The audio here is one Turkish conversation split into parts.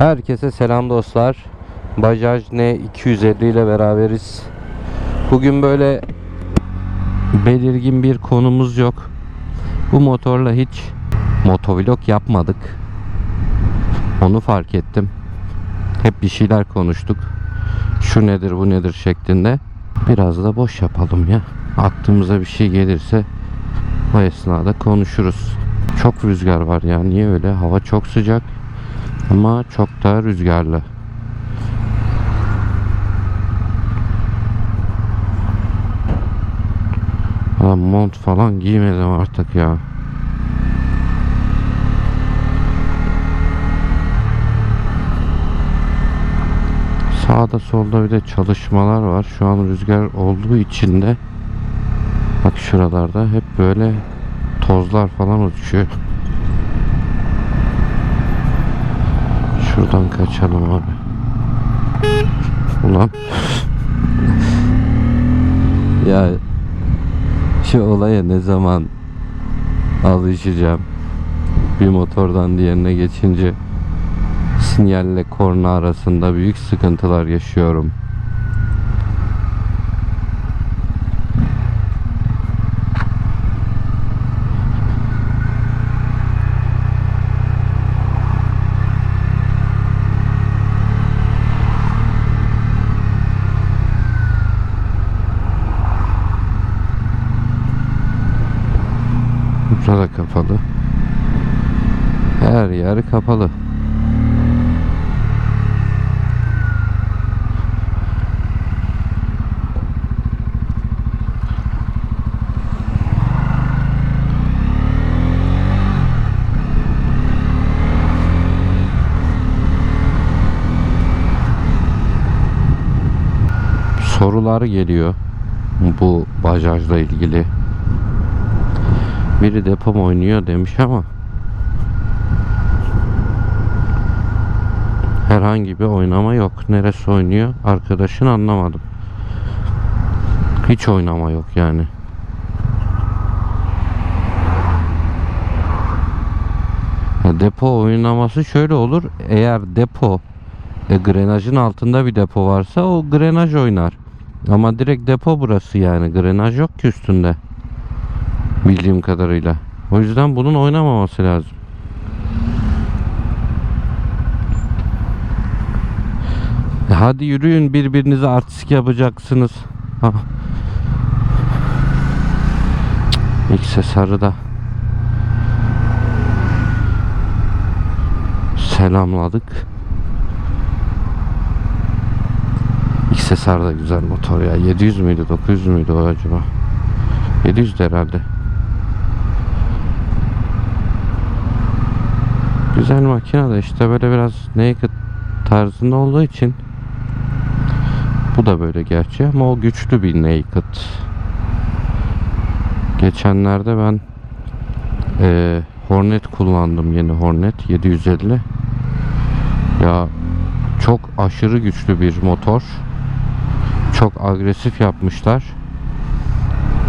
Herkese selam dostlar. Bajaj N 250 ile beraberiz. Bugün böyle belirgin bir konumuz yok. Bu motorla hiç motovlog yapmadık. Onu fark ettim. Hep bir şeyler konuştuk. Şu nedir bu nedir şeklinde. Biraz da boş yapalım ya. Aklımıza bir şey gelirse o esnada konuşuruz. Çok rüzgar var ya. Niye öyle? Hava çok sıcak. Ama çok da rüzgarlı. Ha, mont falan giymedim artık ya. Sağda solda bir de çalışmalar var. Şu an rüzgar olduğu için de bak şuralarda hep böyle tozlar falan uçuyor. Şuradan kaçalım abi. Ulan. ya şu olaya ne zaman alışacağım? Bir motordan diğerine geçince sinyalle korna arasında büyük sıkıntılar yaşıyorum. Burada kapalı. Yer kapalı. Sorular geliyor bu bajajla ilgili. Biri depom oynuyor demiş ama herhangi bir oynama yok. Neresi oynuyor? Arkadaşın anlamadım. Hiç oynama yok yani. Ya depo oynaması şöyle olur. Eğer depo e, grenajın altında bir depo varsa o grenaj oynar. Ama direkt depo burası yani. Grenaj yok ki üstünde. Bildiğim kadarıyla. O yüzden bunun oynamaması lazım. Hadi yürüyün birbirinize artistik yapacaksınız. Ha. İlk sarıda. Selamladık. XSR da güzel motor ya. 700 müydü 900 müydü o acaba? 700 de herhalde. Güzel makine de işte böyle biraz naked tarzında olduğu için bu da böyle gerçi ama o güçlü bir naked. Geçenlerde ben eee, Hornet kullandım yeni Hornet 750. Ya çok aşırı güçlü bir motor. Çok agresif yapmışlar.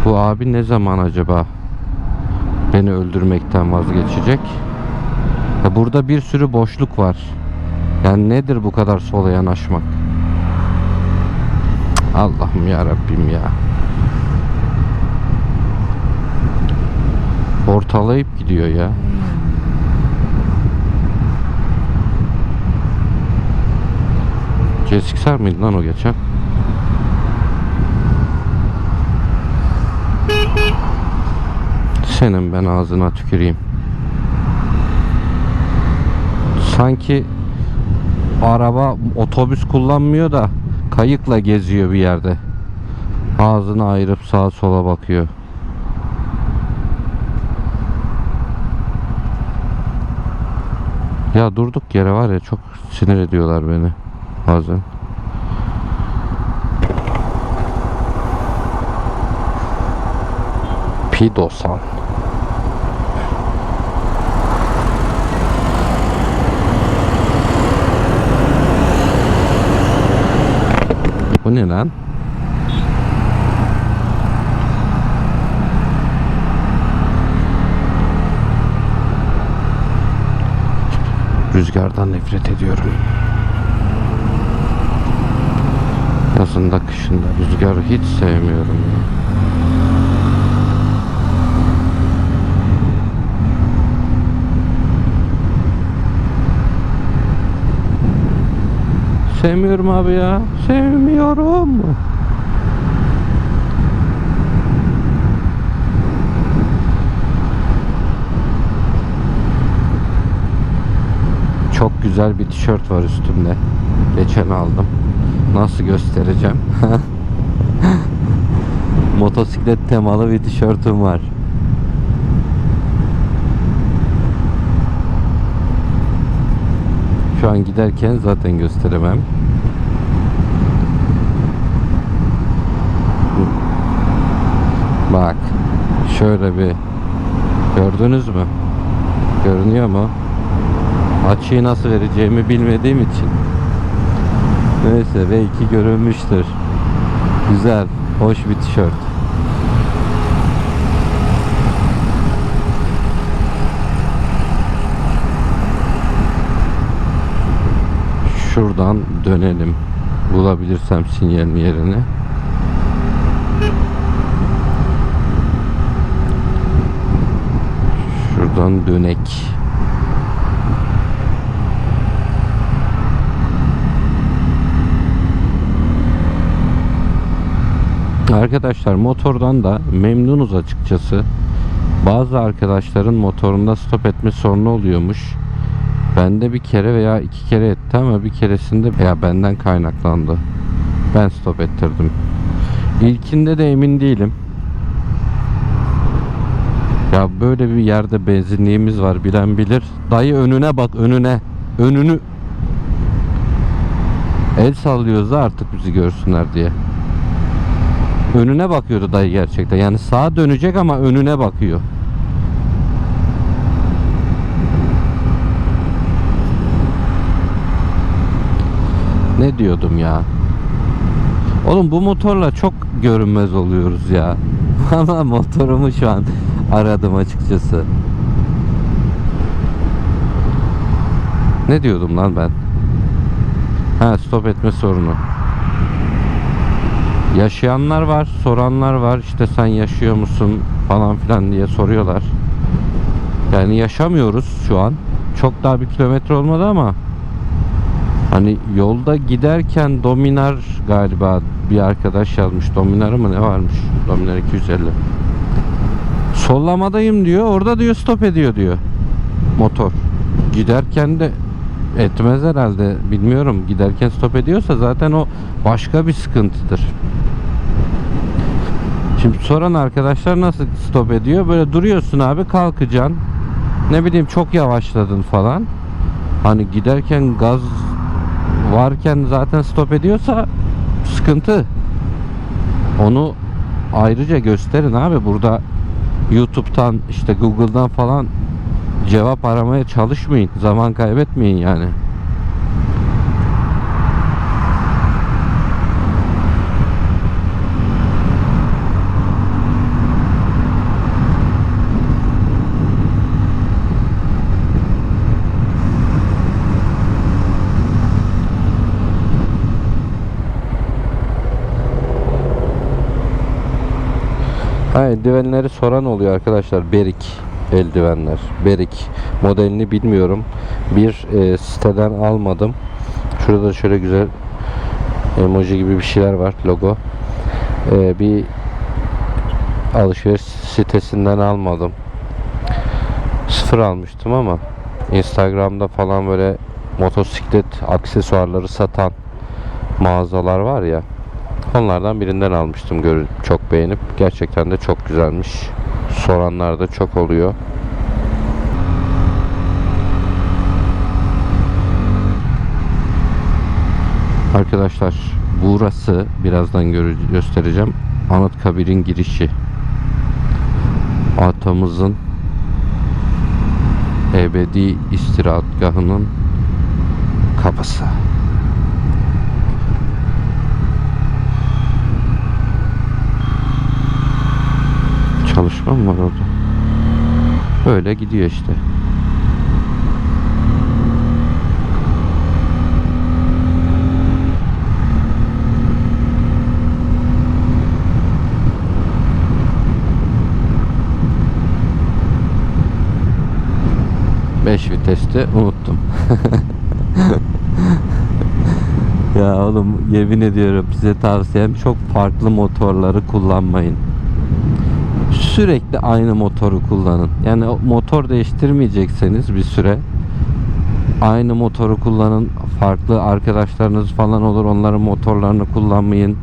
Bu abi ne zaman acaba beni öldürmekten vazgeçecek? Ya burada bir sürü boşluk var. Yani nedir bu kadar sola yanaşmak? Allah'ım ya Rabbim ya. Ortalayıp gidiyor ya. Kesik mıydı lan o geçen? Senin ben ağzına tüküreyim. Sanki araba otobüs kullanmıyor da kayıkla geziyor bir yerde. Ağzını ayırıp sağa sola bakıyor. Ya durduk yere var ya çok sinir ediyorlar beni bazen. Pidosan. Ne lan? Rüzgardan nefret ediyorum. Yazında kışında rüzgarı hiç sevmiyorum. ya. Sevmiyorum abi ya. Sevmiyorum. Çok güzel bir tişört var üstümde. Geçen aldım. Nasıl göstereceğim? Motosiklet temalı bir tişörtüm var. Şu an giderken zaten gösteremem. Bak. Şöyle bir gördünüz mü? Görünüyor mu? Açıyı nasıl vereceğimi bilmediğim için. Neyse belki görünmüştür. Güzel, hoş bir tişört. Şuradan dönelim. Bulabilirsem sinyalin yerini. Şuradan dönek. Arkadaşlar motordan da memnunuz açıkçası. Bazı arkadaşların motorunda stop etme sorunu oluyormuş. Bende bir kere veya iki kere etti ama bir keresinde veya benden kaynaklandı. Ben stop ettirdim. İlkinde de emin değilim. Ya böyle bir yerde benzinliğimiz var bilen bilir. Dayı önüne bak önüne. Önünü El sallıyoruz da artık bizi görsünler diye. Önüne bakıyordu dayı gerçekten. Yani sağa dönecek ama önüne bakıyor. Ne diyordum ya? Oğlum bu motorla çok görünmez oluyoruz ya. Valla motorumu şu an aradım açıkçası. Ne diyordum lan ben? Ha stop etme sorunu. Yaşayanlar var, soranlar var. İşte sen yaşıyor musun falan filan diye soruyorlar. Yani yaşamıyoruz şu an. Çok daha bir kilometre olmadı ama hani yolda giderken Dominar galiba bir arkadaş yazmış. Dominar mı ne varmış? Dominar 250. Sollamadayım diyor. Orada diyor stop ediyor diyor. Motor. Giderken de etmez herhalde. Bilmiyorum. Giderken stop ediyorsa zaten o başka bir sıkıntıdır. Şimdi soran arkadaşlar nasıl stop ediyor? Böyle duruyorsun abi kalkacaksın. Ne bileyim çok yavaşladın falan. Hani giderken gaz varken zaten stop ediyorsa sıkıntı. Onu ayrıca gösterin abi burada YouTube'dan işte Google'dan falan cevap aramaya çalışmayın. Zaman kaybetmeyin yani. Eldivenleri soran oluyor arkadaşlar. Berik eldivenler. Berik modelini bilmiyorum. Bir e, siteden almadım. Şurada da şöyle güzel emoji gibi bir şeyler var. Logo. E, bir alışveriş sitesinden almadım. Sıfır almıştım ama Instagram'da falan böyle motosiklet aksesuarları satan mağazalar var ya. Onlardan birinden almıştım görün çok beğenip gerçekten de çok güzelmiş. Soranlar da çok oluyor. Arkadaşlar burası birazdan gö- göstereceğim. Anıtkabir'in girişi. Atamızın ebedi istirahatgahının kapısı. Tartışma mı var orada? Böyle gidiyor işte. Beş viteste unuttum. ya oğlum yemin ediyorum size tavsiyem çok farklı motorları kullanmayın. Sürekli aynı motoru kullanın. Yani motor değiştirmeyecekseniz bir süre aynı motoru kullanın. Farklı arkadaşlarınız falan olur. Onların motorlarını kullanmayın.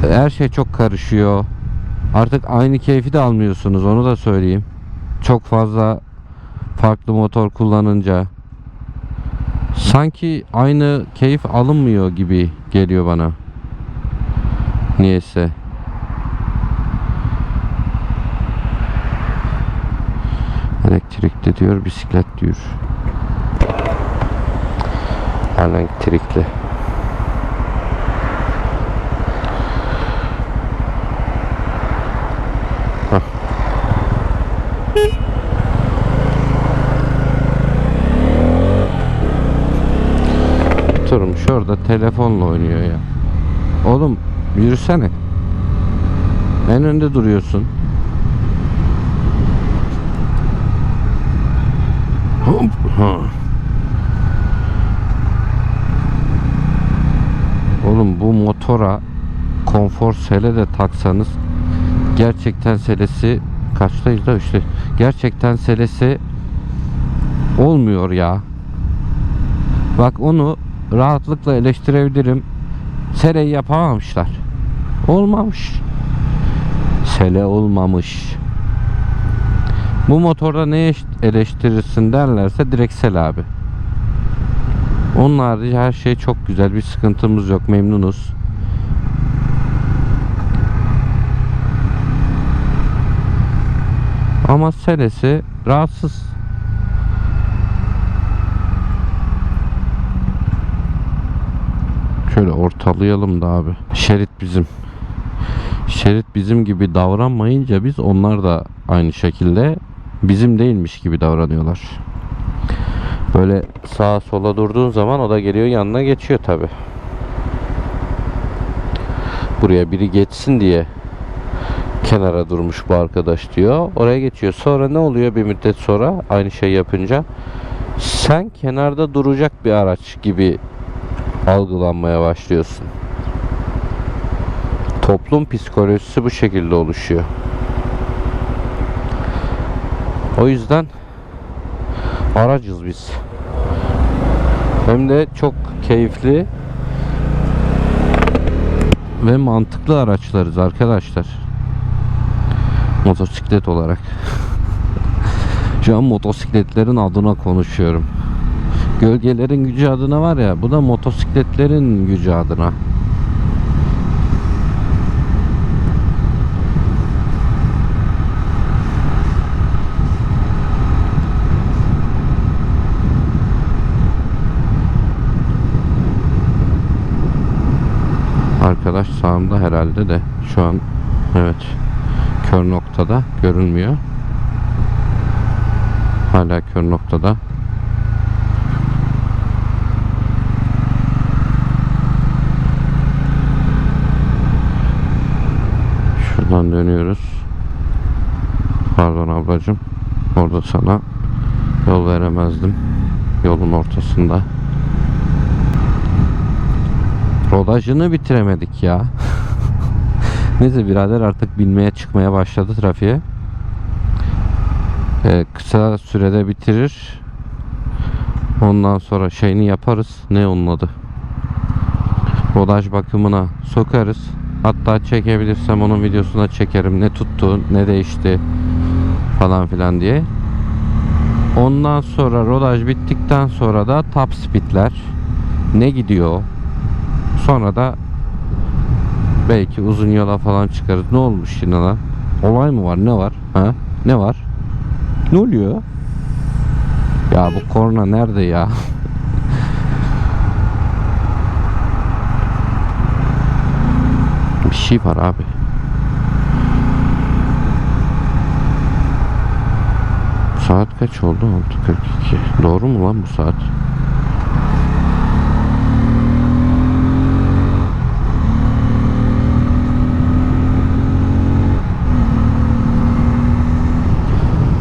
Her şey çok karışıyor. Artık aynı keyfi de almıyorsunuz. Onu da söyleyeyim. Çok fazla farklı motor kullanınca sanki aynı keyif alınmıyor gibi geliyor bana. Niyeyse. Elektrikli diyor, bisiklet diyor. Elektrikli. Hah. Oturmuş orada telefonla oynuyor ya. Oğlum yürüsene. En önde duruyorsun. Hop. Ha. Oğlum bu motora konfor sele de taksanız gerçekten selesi kaçtayız da işte gerçekten selesi olmuyor ya. Bak onu rahatlıkla eleştirebilirim. Seleyi yapamamışlar. Olmamış. Sele olmamış. Bu motorda ne eleştirirsin derlerse direkt sel abi. Onun harici her şey çok güzel. Bir sıkıntımız yok. Memnunuz. Ama selesi rahatsız. Şöyle ortalayalım da abi. Şerit bizim. Şerit bizim gibi davranmayınca biz onlar da aynı şekilde bizim değilmiş gibi davranıyorlar. Böyle sağa sola durduğun zaman o da geliyor yanına geçiyor tabi. Buraya biri geçsin diye kenara durmuş bu arkadaş diyor. Oraya geçiyor. Sonra ne oluyor bir müddet sonra aynı şey yapınca? Sen kenarda duracak bir araç gibi algılanmaya başlıyorsun. Toplum psikolojisi bu şekilde oluşuyor. O yüzden aracız biz. Hem de çok keyifli ve mantıklı araçlarız arkadaşlar. Motosiklet olarak. Şu an motosikletlerin adına konuşuyorum. Gölgelerin gücü adına var ya bu da motosikletlerin gücü adına. Arkadaş sağımda herhalde de şu an evet kör noktada görünmüyor. Hala kör noktada. Şuradan dönüyoruz. Pardon ablacığım. Orada sana yol veremezdim. Yolun ortasında. Rodajını bitiremedik ya. Neyse birader artık binmeye çıkmaya başladı trafiğe. Ee, kısa sürede bitirir. Ondan sonra şeyini yaparız. Ne onun adı? Rodaj bakımına sokarız. Hatta çekebilirsem onun videosuna çekerim. Ne tuttu, ne değişti falan filan diye. Ondan sonra rodaj bittikten sonra da top speedler ne gidiyor? Sonra da belki uzun yola falan çıkarız. Ne olmuş yine lan? Olay mı var? Ne var? Ha? Ne var? Ne oluyor? Ya bu korna nerede ya? Bir şey var abi. Saat kaç oldu? 6.42. Doğru mu lan bu saat?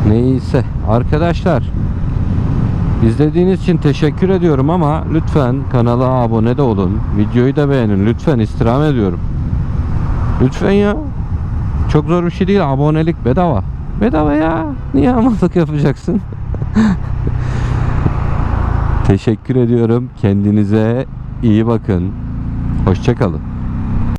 Neyse arkadaşlar izlediğiniz için teşekkür ediyorum ama lütfen kanala abone de olun. Videoyu da beğenin. Lütfen istirham ediyorum. Lütfen ya. Çok zor bir şey değil. Abonelik bedava. Bedava ya. Niye hamallık yapacaksın? Teşekkür ediyorum. Kendinize iyi bakın. Hoşçakalın.